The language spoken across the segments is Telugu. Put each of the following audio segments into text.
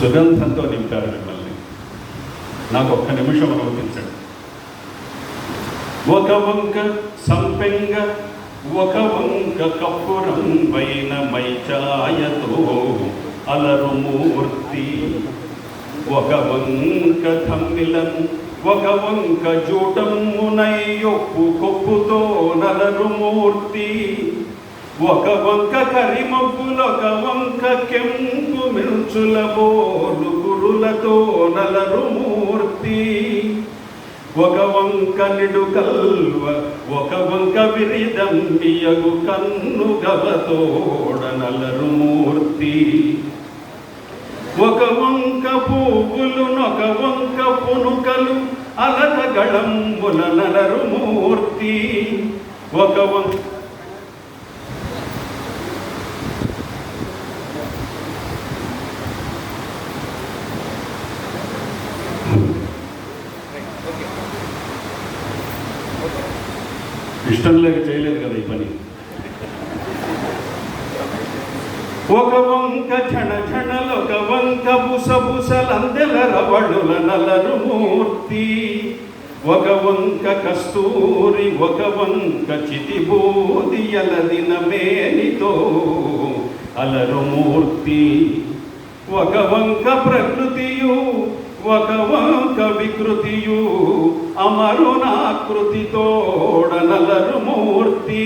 సుగంధంతో నింపారు మిమ్మల్ని. నాకు ఒక్క నిమిషం అనుమతించండి ఒక వంక సంపెంగ ఒక వంక కప్పురం వైన మైచాయతో అలరు మూర్తి. ఒక వంక తమ్మిలం ఒక వంక జూటమ్మునయ్యొప్పు కొప్పుతో నలరు మూర్తి. ఒక వంక కరిమబ్బులొక వంక కెంపు మిల్చుల గురులతో నలరు మూర్తి ఒక వంక నిడు కల్వ ఒక వంక విరిదంబియగు కన్ను గవతోడ నలరు మూర్తి ఒక వంక పువ్వులు నొక వంక పునుకలు అలత గళంబుల నలరు మూర్తి ఒక వంక ఇష్టం లేక చేయలేదు కదా ఈ పని. ఒక వంక ఝణ ఝణలొక వంక బుస బుసలందెల రవళుల నలరు మూర్తి. ఒక వంక కస్తూరి ఒక వంక చితిబోది అలదిన మేనితో అలరు మూర్తి. ఒక వంక ప్రకృతియు ఒక వంక వికృతియు అమరునాకృతితోడ నలరు మూర్తి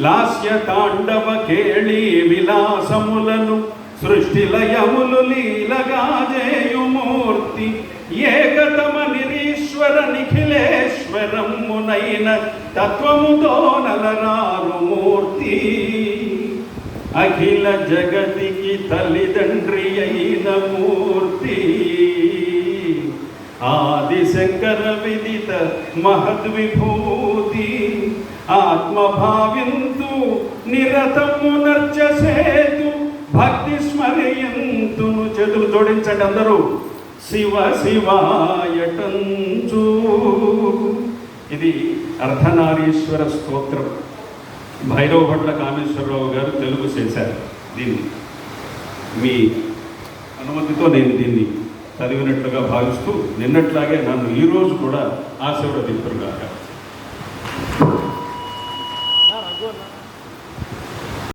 లాస్య తాండవ కేళి విలాసములను సృష్టి లయములు లీలగా జేయుమూర్తి ఏకతమ నిరీశ్వర నిఖిలేశ్వరమునైన తత్వముతో నలరారు మూర్తి అఖిల జగతికి తల్లిదండ్రి అయిన మూర్తి ఆది శంకర విదిత మహద్విభూతి ఆత్మభావింతు నిరతము నర్చసేతు భక్తి స్మరయంతు చేతులు జోడించండి అందరూ. శివ శివాయటంచు. ఇది అర్ధనారీశ్వర స్తోత్రం. భైరవ భట్ల కామేశ్వరరావు గారు తెలుగు చేశారు దీన్ని. మీ అనుమతితో నేను దీన్ని చదివినట్లుగా భావిస్తూ నిన్నట్లాగే నన్ను ఈరోజు కూడా ఆశీర్వదింపురుగాక